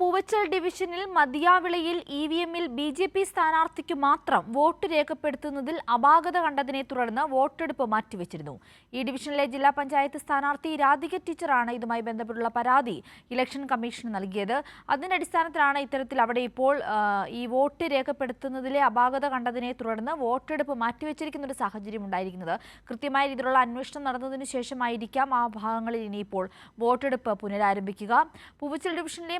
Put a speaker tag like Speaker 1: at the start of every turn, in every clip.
Speaker 1: പൂവച്ചൽ ഡിവിഷനിൽ മതിയാവിളയിൽ E V എമ്മിൽ ബി ജെ പി സ്ഥാനാർത്ഥിക്കു മാത്രം വോട്ട് രേഖപ്പെടുത്തുന്നതിൽ അപാകത കണ്ടതിനെ തുടർന്ന് വോട്ടെടുപ്പ് മാറ്റിവെച്ചിരുന്നു. ഈ ഡിവിഷനിലെ ജില്ലാ പഞ്ചായത്ത് സ്ഥാനാർത്ഥി രാധിക ടീച്ചറാണ് ഇതുമായി ബന്ധപ്പെട്ടുള്ള പരാതി ഇലക്ഷൻ കമ്മീഷന് നൽകിയത്. അതിന്റെ അടിസ്ഥാനത്തിലാണ് ഇത്തരത്തിൽ അവിടെ ഇപ്പോൾ ഈ വോട്ട് രേഖപ്പെടുത്തുന്നതിലെ അപാകത കണ്ടതിനെ തുടർന്ന് വോട്ടെടുപ്പ് മാറ്റിവെച്ചിരിക്കുന്ന ഒരു സാഹചര്യം ഉണ്ടായിരിക്കുന്നത്. കൃത്യമായ രീതിയിലുള്ള അന്വേഷണം നടന്നതിനു ശേഷമായിരിക്കാം ആ ഭാഗങ്ങളിൽ ഇനിയിപ്പോൾ വോട്ടെടുപ്പ് പുനരാരംഭിക്കുക. പൂവച്ചൽ ഡിവിഷനിലെ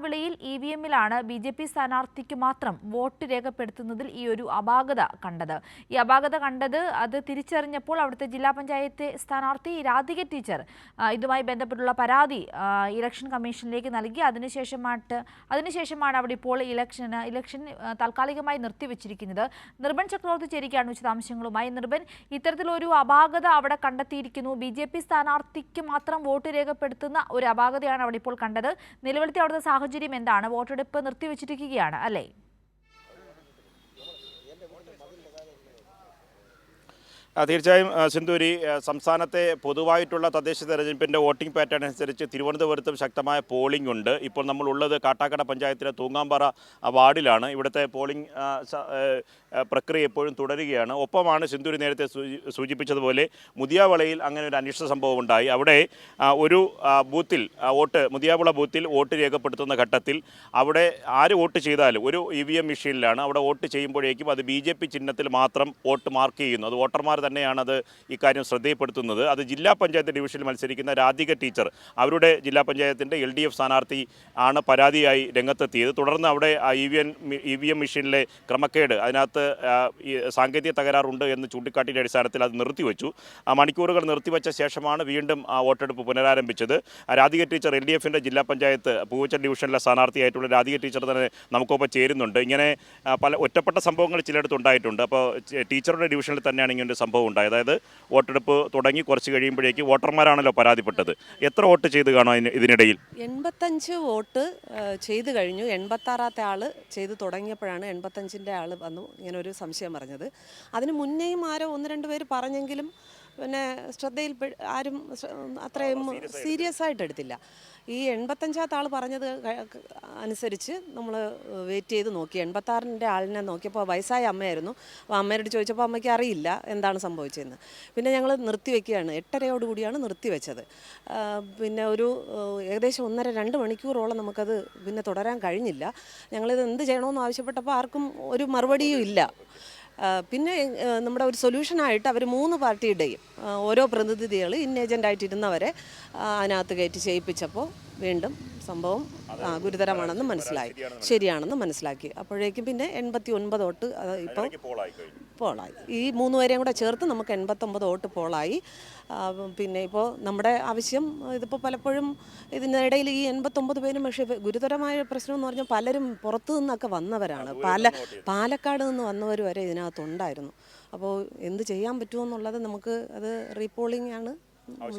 Speaker 1: മതിയാവിളയിൽ ഇ വി എമ്മിലാണ് ബി ജെ പി സ്ഥാനാർത്ഥിക്ക് മാത്രം വോട്ട് രേഖപ്പെടുത്തുന്നതിൽ ഈ ഒരു അപാകത കണ്ടത്. ഈ അപാകത കണ്ടത് അത് തിരിച്ചറിഞ്ഞപ്പോൾ അവിടുത്തെ ജില്ലാ പഞ്ചായത്ത് സ്ഥാനാർത്ഥി രാധിക ടീച്ചർ ഇതുമായി ബന്ധപ്പെട്ടുള്ള പരാതി ഇലക്ഷൻ കമ്മീഷനിലേക്ക് നൽകി. അതിനുശേഷമായിട്ട് അതിനുശേഷമാണ് അവിടെ ഇപ്പോൾ ഇലക്ഷൻ ഇലക്ഷൻ താൽക്കാലികമായി നിർത്തിവെച്ചിരിക്കുന്നത്. നിർബൻ ചക്രവർത്തി ചേരിക്കാണ് വിശദാംശങ്ങളുമായി. നിർബൻ ഇത്തരത്തിലൊരു അപാകത അവിടെ കണ്ടെത്തിയിരിക്കുന്നു. ബി ജെ പി സ്ഥാനാർത്ഥിക്ക് മാത്രം വോട്ട് രേഖപ്പെടുത്തുന്ന ഒരു അപാകതയാണ് അവിടെ ഇപ്പോൾ കണ്ടത്. നിലവിലത്തെ അവിടുത്തെ സാഹചര്യം എന്താണ്? വോട്ടെടുപ്പ് നിർത്തിവെച്ചിരിക്കുകയാണ് അല്ലേ?
Speaker 2: തീർച്ചയായും സിന്ധൂരി സംസ്ഥാനത്തെ പൊതുവായിട്ടുള്ള തദ്ദേശ തെരഞ്ഞെടുപ്പിന്റെ വോട്ടിംഗ് പാറ്റേൺ അനുസരിച്ച് തിരുവനന്തപുരത്തും ശക്തമായ പോളിംഗ് ഉണ്ട്. ഇപ്പോൾ നമ്മൾ ഉള്ളത് കാട്ടാക്കട പഞ്ചായത്തിലെ തൂങ്ങാമ്പാറ വാർഡിലാണ്. ഇവിടുത്തെ പോളിംഗ് പ്രക്രിയ എപ്പോഴും തുടരുകയാണ്. ഒപ്പമാണ് സിന്ധൂരി നേരത്തെ സൂചിപ്പിച്ചതുപോലെ മുതിയാവളയിൽ അങ്ങനെ ഒരു അനിഷ്ട സംഭവം ഉണ്ടായി. അവിടെ ഒരു ബൂത്തിൽ വോട്ട് മുതിയാവള ബൂത്തിൽ വോട്ട് രേഖപ്പെടുത്തുന്ന ഘട്ടത്തിൽ അവിടെ ആര് വോട്ട് ചെയ്താലും ഒരു ഇ വി എം മെഷീനിലാണ്. അവിടെ വോട്ട് ചെയ്യുമ്പോഴേക്കും അത് ബി ചിഹ്നത്തിൽ മാത്രം വോട്ട് മാർക്ക് ചെയ്യുന്നു. അത് വോട്ടർമാർ തന്നെയാണ് അത് ഇക്കാര്യം ശ്രദ്ധയിൽപ്പെടുത്തുന്നത് അത് ജില്ലാ പഞ്ചായത്ത് ഡിവിഷനിൽ മത്സരിക്കുന്ന രാധിക ടീച്ചർ അവരുടെ ജില്ലാ പഞ്ചായത്തിന്റെ എൽ ഡി എഫ് സ്ഥാനാർത്ഥി ആണ് പരാതിയായി രംഗത്തെത്തിയത്. തുടർന്ന് അവിടെ E V N E V M മെഷീനിലെ ക്രമക്കേട് അതിനകത്ത് സാങ്കേതിക തകരാറുണ്ട് എന്ന് ചൂണ്ടിക്കാട്ടിന്റെ അടിസ്ഥാനത്തിൽ അത് നിർത്തിവെച്ചു. ആ മണിക്കൂറുകൾ നിർത്തിവെച്ച ശേഷമാണ് വീണ്ടും ആ വോട്ടെടുപ്പ് പുനരാരംഭിച്ചത്. രാധിക ടീച്ചർ എൽ ഡി എഫിന്റെ ജില്ലാ പഞ്ചായത്ത് പൂവച്ചൽ ഡിവിഷനിലെ സ്ഥാനാർത്ഥിയായിട്ടുള്ള രാധിക ടീച്ചർ തന്നെ നമുക്കൊപ്പം ചേരുന്നുണ്ട്. ഇങ്ങനെ പല ഒറ്റപ്പെട്ട സംഭവങ്ങൾ ചിലയിടത്ത് ഉണ്ടായിട്ടുണ്ട്. അപ്പോൾ ടീച്ചറുടെ ഡിവിഷനിൽ തന്നെയാണ് ഇങ്ങനെ ഒരു സംഭവം ഉണ്ടായത് അതായത് വോട്ടെടുപ്പ് തുടങ്ങി കുറച്ച് കഴിയുമ്പോഴേക്ക് വോട്ടർമാരാണല്ലോ പരാതിപ്പെട്ടത്. എത്ര വോട്ട് ചെയ്ത് കാണോ ഇതിന് ഇതിനിടയിൽ?
Speaker 3: എൺപത്തഞ്ച് വോട്ട് ചെയ്ത് കഴിഞ്ഞു. എൺപത്താറാമത്തെ ആൾ ചെയ്ത് തുടങ്ങിയപ്പോഴാണ് എൺപത്തഞ്ചിന്റെ ആൾ വന്നു. ഇങ്ങനെ ഒരു സംശയം പറഞ്ഞത്. അതിന് മുന്നേയും ആരോ ഒന്ന് രണ്ട് പേര് പറഞ്ഞെങ്കിലും പിന്നെ ശ്രദ്ധയിൽ ആരും അത്രയും സീരിയസ് ആയിട്ട് എടുത്തില്ല ഈ എൺപത്തഞ്ചാമത്തെ ആൾ പറഞ്ഞത് അനുസരിച്ച് നമ്മൾ വെയിറ്റ് ചെയ്ത് നോക്കി. എൺപത്താറിന്റെ ആളിനെ നോക്കിയപ്പോൾ വയസ്സായ അമ്മയായിരുന്നു. അപ്പോൾ അമ്മയോട് ചോദിച്ചപ്പോൾ അമ്മയ്ക്ക് അറിയില്ല എന്താണ് സംഭവിച്ചതെന്ന് പിന്നെ ഞങ്ങൾ നിർത്തിവെക്കുകയാണ് എട്ടരയോടുകൂടിയാണ് നിർത്തിവെച്ചത് വെച്ചത്. പിന്നെ ഒരു ഏകദേശം ഒന്നര രണ്ട് മണിക്കൂറോളം നമുക്കത് പിന്നെ തുടരാൻ കഴിഞ്ഞില്ല. ഞങ്ങളിത് എന്ത് ചെയ്യണമെന്ന് ആവശ്യപ്പെട്ടപ്പോൾ ആർക്കും ഒരു മറുപടിയും ഇല്ല. പിന്നെ നമ്മുടെ ഒരു സൊല്യൂഷനായിട്ട് അവർ മൂന്ന് പാർട്ടിയുടെയും ഓരോ പ്രതിനിധികൾ ഇന്നേജന്റായിട്ടിരുന്നവരെ അതിനകത്ത് കയറ്റി ചെയ്യിപ്പിച്ചപ്പോൾ വീണ്ടും സംഭവം ആ, ഗുരുതരമാണെന്ന് മനസ്സിലായി. ശരിയാണെന്ന് മനസ്സിലാക്കി. അപ്പോഴേക്കും പിന്നെ എൺപത്തി ഒൻപത് വോട്ട് അത് ഇപ്പോൾ
Speaker 2: പോളായി
Speaker 3: ഈ മൂന്ന് പേരെയും കൂടെ ചേർത്ത് നമുക്ക് എൺപത്തൊമ്പത് വോട്ട് പോളായി. പിന്നെ ഇപ്പോൾ നമ്മുടെ ആവശ്യം ഇതിപ്പോൾ പലപ്പോഴും ഇതിനിടയിൽ ഈ എൺപത്തൊമ്പത് പേരും പക്ഷേ ഗുരുതരമായ പ്രശ്നം എന്ന് പറഞ്ഞാൽ പലരും പുറത്തു നിന്നൊക്കെ വന്നവരാണ്. പാല പാലക്കാട് നിന്ന് വന്നവർ വരെ ഇതിനകത്തുണ്ടായിരുന്നു. അപ്പോൾ എന്ത് ചെയ്യാൻ പറ്റുമോ എന്നുള്ളത് നമുക്ക് അത് റീപോളിംഗ് ആണ്. നമ്മൾ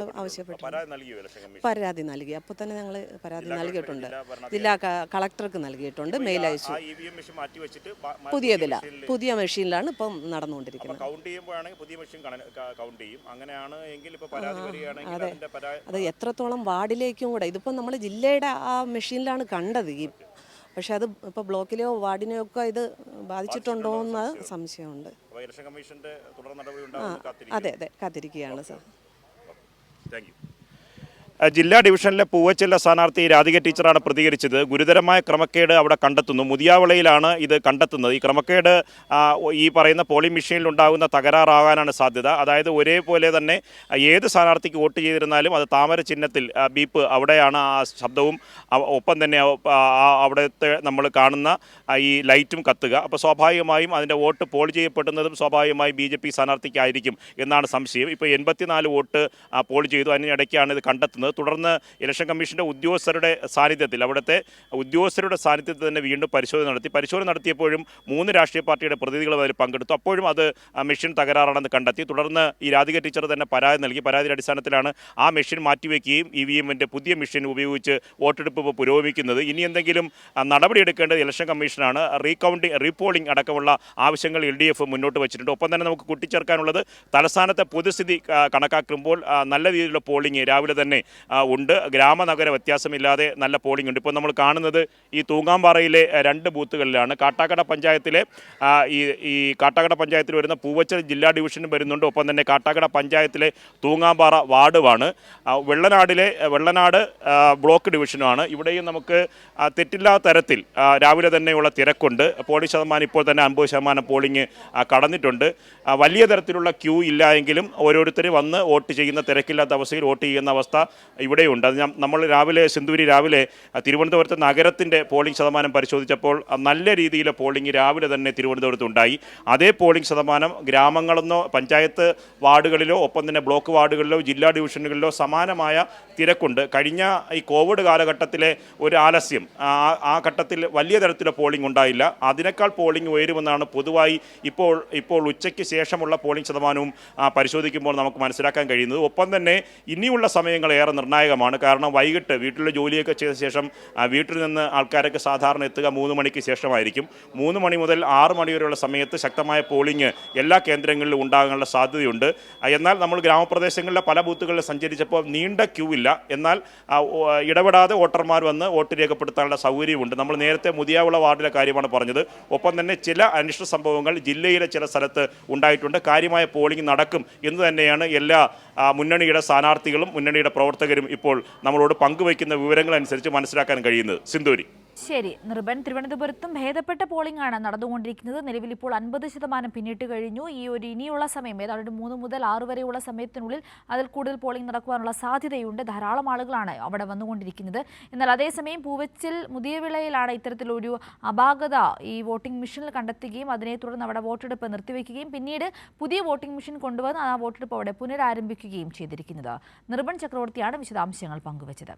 Speaker 2: പരാതി
Speaker 3: നൽകി. അപ്പോൾ തന്നെ ഞങ്ങൾ പരാതി നൽകിയിട്ടുണ്ട്.
Speaker 2: ജില്ലാ
Speaker 3: കളക്ടർക്ക് നൽകിയിട്ടുണ്ട്. മെയിൽ അയച്ചു
Speaker 2: ആ ഇ മെഷീൻ മാറ്റി വെച്ചിട്ട് ബ- മ-
Speaker 3: പുതിയതില
Speaker 2: മെഷീനിൽ
Speaker 3: പുതിയ മെഷീനിലാണ് ഇപ്പം നടന്നുകൊണ്ടിരിക്കുന്നത്.
Speaker 2: കൗണ്ട് ചെയ്യുമ്പോഴാണെങ്കിൽ പുതിയ മെഷീൻ കൗണ്ട് ചെയ്യും. അങ്ങനെയാണ് എങ്കിൽ ഇപ്പൊ പരാതി വരികയാണെങ്കിൽ
Speaker 3: അതെ. അത് എത്രത്തോളം വാർഡിലേക്കും കൂടെ ഇതിപ്പോൾ നമ്മൾ ജില്ലയുടെ ആ മെഷീനിലാണ് കണ്ടത്. ഈ പക്ഷെ അത് ഇപ്പോൾ ബ്ലോക്കിലെയോ വാർഡിനെയോ ഒക്കെ ഇത് ബാധിച്ചിട്ടുണ്ടോ എന്ന് സംശയമുണ്ട്. അതെ അതെ. കാത്തിരിക്കുകയാണ് സാർ.
Speaker 2: Thank you. ജില്ലാ ഡിവിഷനിലെ പൂവച്ചെല്ല സ്ഥാനാർത്ഥി രാധിക ടീച്ചറാണ് പ്രതികരിച്ചത്. ഗുരുതരമായ ക്രമക്കേട് അവിടെ കണ്ടെത്തുന്നു. മുതിയാവളയിലാണ് ഇത് കണ്ടെത്തുന്നത്. ഈ ക്രമക്കേട് ഈ പറയുന്ന പോളിംഗ് മെഷീനിൽ ഉണ്ടാകുന്ന തകരാറാകാനാണ് സാധ്യത. അതായത് ഒരേപോലെ തന്നെ ഏത് സ്ഥാനാർത്ഥിക്ക് വോട്ട് ചെയ്തിരുന്നാലും അത് താമര ചിഹ്നത്തിൽ ബീപ്പ് അവിടെയാണ് ആ ശബ്ദവും ഒപ്പം തന്നെ അവിടുത്തെ നമ്മൾ കാണുന്ന ഈ ലൈറ്റും കത്തുക. അപ്പോൾ സ്വാഭാവികമായും അതിന്റെ വോട്ട് പോൾ ചെയ്യപ്പെടുന്നതും സ്വാഭാവികമായും ബി ജെ പി സ്ഥാനാർത്ഥിക്കായിരിക്കും എന്നാണ് സംശയം. ഇപ്പോൾ എൺപത്തിനാല് വോട്ട് പോൾ ചെയ്തു. അതിനിടയ്ക്കാണ് ഇത് കണ്ടെത്തുന്നത്. തുടർന്ന് ഇലക്ഷൻ കമ്മീഷന്റെ ഉദ്യോഗസ്ഥരുടെ സാന്നിധ്യത്തിൽ അവിടുത്തെ ഉദ്യോഗസ്ഥരുടെ സാന്നിധ്യത്തിൽ തന്നെ വീണ്ടും പരിശോധന നടത്തി. പരിശോധന നടത്തിയപ്പോഴും മൂന്ന് രാഷ്ട്രീയ പാർട്ടിയുടെ പ്രതിനിധികൾ അതിൽ പങ്കെടുത്തു. അപ്പോഴും അത് മെഷീൻ തകരാറാണെന്ന് കണ്ടെത്തി. തുടർന്ന് ഈ രാധിക ടീച്ചർ തന്നെ പരാതി നൽകി. പരാതിയുടെ അടിസ്ഥാനത്തിലാണ് ആ മെഷീൻ മാറ്റിവെക്കുകയും ഇ വി എമ്മിന്റെ പുതിയ മെഷീൻ ഉപയോഗിച്ച് വോട്ടെടുപ്പ് പുരോഗമിക്കുന്നത്. ഇനി എന്തെങ്കിലും നടപടിയെടുക്കേണ്ടത് ഇലക്ഷൻ കമ്മീഷനാണ്. റീകൗണ്ടിങ് റീപോളിംഗ് അടക്കമുള്ള ആവശ്യങ്ങൾ എൽ ഡി എഫ് മുന്നോട്ട് വെച്ചിട്ടുണ്ട്. ഒപ്പം തന്നെ നമുക്ക് കൂട്ടിച്ചേർക്കാനുള്ളത് തലസ്ഥാനത്തെ പൊതുസ്ഥിതി കണക്കാക്കുമ്പോൾ നല്ല രീതിയിലുള്ള പോളിംഗ് രാവിലെ തന്നെ ഉണ്ട്. ഗ്രാമനഗര വ്യത്യാസമില്ലാതെ നല്ല പോളിംഗ് ഉണ്ട്. ഇപ്പോൾ നമ്മൾ കാണുന്നത് ഈ തൂങ്ങാമ്പാറയിലെ രണ്ട് ബൂത്തുകളിലാണ്. കാട്ടാക്കട പഞ്ചായത്തിലെ ഈ ഈ കാട്ടാക്കട പഞ്ചായത്തിൽ വരുന്ന പൂവച്ചൽ ജില്ലാ ഡിവിഷനും വരുന്നുണ്ട്. ഒപ്പം തന്നെ കാട്ടാക്കട പഞ്ചായത്തിലെ തൂങ്ങാമ്പാറ വാർഡുമാണ്. വെള്ളനാടിലെ വെള്ളനാട് ബ്ലോക്ക് ഡിവിഷനുമാണ്. ഇവിടെയും നമുക്ക് തെറ്റില്ലാത്ത തരത്തിൽ രാവിലെ തന്നെയുള്ള തിരക്കുണ്ട്. പോളിംഗ് ശതമാനം ഇപ്പോൾ തന്നെ അമ്പത് ശതമാനം പോളിംഗ് കടന്നിട്ടുണ്ട്. വലിയ തരത്തിലുള്ള ക്യൂ ഇല്ല എങ്കിലും ഓരോരുത്തർ വന്ന് വോട്ട് ചെയ്യുന്ന തിരക്കില്ലാത്ത അവസ്ഥയിൽ വോട്ട് ചെയ്യുന്ന അവസ്ഥ ഇവിടെയുണ്ട്. അത് നമ്മൾ രാവിലെ സിന്ദൂരി രാവിലെ തിരുവനന്തപുരത്ത് നഗരത്തിന്റെ പോളിംഗ് ശതമാനം പരിശോധിച്ചപ്പോൾ നല്ല രീതിയിലെ പോളിംഗ് രാവിലെ തന്നെ തിരുവനന്തപുരത്ത് ഉണ്ടായി. അതേ പോളിംഗ് ശതമാനം ഗ്രാമങ്ങളെന്നോ പഞ്ചായത്ത് വാർഡുകളിലോ ഒപ്പം തന്നെ ബ്ലോക്ക് വാർഡുകളിലോ ജില്ലാ ഡിവിഷനുകളിലോ സമാനമായ തിരക്കുണ്ട്. കഴിഞ്ഞ ഈ കോവിഡ് കാലഘട്ടത്തിലെ ഒരു ആലസ്യം ആ ഘട്ടത്തിൽ വലിയ തരത്തിലെ പോളിംഗ് ഉണ്ടായില്ല. അതിനേക്കാൾ പോളിംഗ് ഉയരുമെന്നാണ് പൊതുവായി ഇപ്പോൾ ഇപ്പോൾ ഉച്ചയ്ക്ക് ശേഷമുള്ള പോളിംഗ് ശതമാനവും പരിശോധിക്കുമ്പോൾ നമുക്ക് മനസ്സിലാക്കാൻ കഴിയുന്നത്. ഒപ്പം തന്നെ ഇനിയുള്ള സമയങ്ങൾ ഏറെ നിർണായകമാണ്. കാരണം വൈകിട്ട് വീട്ടിലെ ജോലിയൊക്കെ ചെയ്ത ശേഷം വീട്ടിൽ നിന്ന് ആൾക്കാരൊക്കെ സാധാരണ എത്തുക മൂന്ന് മണിക്ക് ശേഷമായിരിക്കും. മൂന്ന് മണി മുതൽ ആറ് മണി വരെയുള്ള സമയത്ത് ശക്തമായ പോളിംഗ് എല്ലാ കേന്ദ്രങ്ങളിലും ഉണ്ടാകാനുള്ള സാധ്യതയുണ്ട്. എന്നാൽ നമ്മൾ ഗ്രാമപ്രദേശങ്ങളിലെ പല ബൂത്തുകളിൽ സഞ്ചരിച്ചപ്പോൾ നീണ്ട ക്യൂ ഇല്ല. എന്നാൽ ഇടപെടാതെ വോട്ടർമാർ വന്ന് വോട്ട് രേഖപ്പെടുത്താനുള്ള സൗകര്യമുണ്ട് നമ്മൾ നേരത്തെ മുതിയാവുള്ള വാർഡിലെ കാര്യമാണ് പറഞ്ഞത്. ഒപ്പം തന്നെ ചില അനിഷ്ട സംഭവങ്ങൾ ജില്ലയിലെ ചില സ്ഥലത്ത് ഉണ്ടായിട്ടുണ്ട്. കാര്യമായ പോളിംഗ് നടക്കും എന്ന് തന്നെയാണ് എല്ലാ മുന്നണിയുടെ സ്ഥാനാർത്ഥികളും മുന്നണിയുടെ പ്രവർത്തകരും ഇപ്പോൾ നമ്മളോട് പങ്കുവയ്ക്കുന്ന വിവരങ്ങളനുസരിച്ച് മനസ്സിലാക്കാൻ കഴിയുന്നത്. സിന്ദൂരി.
Speaker 1: ശരി. നിർബൻ തിരുവനന്തപുരത്തും ഭേദപ്പെട്ട പോളിംഗ് ആണ് നടന്നുകൊണ്ടിരിക്കുന്നത്. നിലവിൽ ഇപ്പോൾ അൻപത് ശതമാനം പിന്നിട്ട് കഴിഞ്ഞു. ഈ ഒരു ഇനിയുള്ള സമയം ഏതാണ്ട് മൂന്ന് മുതൽ ആറ് വരെയുള്ള സമയത്തിനുള്ളിൽ അതിൽ കൂടുതൽ പോളിംഗ് നടക്കുവാനുള്ള സാധ്യതയുണ്ട്. ധാരാളം ആളുകളാണ് അവിടെ വന്നുകൊണ്ടിരിക്കുന്നത്. എന്നാൽ അതേസമയം പൂവച്ചിൽ മുതിയവിളയിലാണ് ഇത്തരത്തിലൊരു അപാകത. ഈ വോട്ടിംഗ് മെഷീനിൽ കണ്ടെത്തുകയും അതിനെ തുടർന്ന് അവിടെ വോട്ടെടുപ്പ് നിർത്തിവെക്കുകയും പിന്നീട് പുതിയ വോട്ടിംഗ് മെഷീൻ കൊണ്ടുവന്ന് ആ വോട്ടെടുപ്പ് അവിടെ പുനരാരംഭിക്കുകയും ചെയ്തിരിക്കുന്നത്. നിർബൻ ചക്രവർത്തിയാണ് വിശദാംശങ്ങൾ പങ്കുവച്ചത്.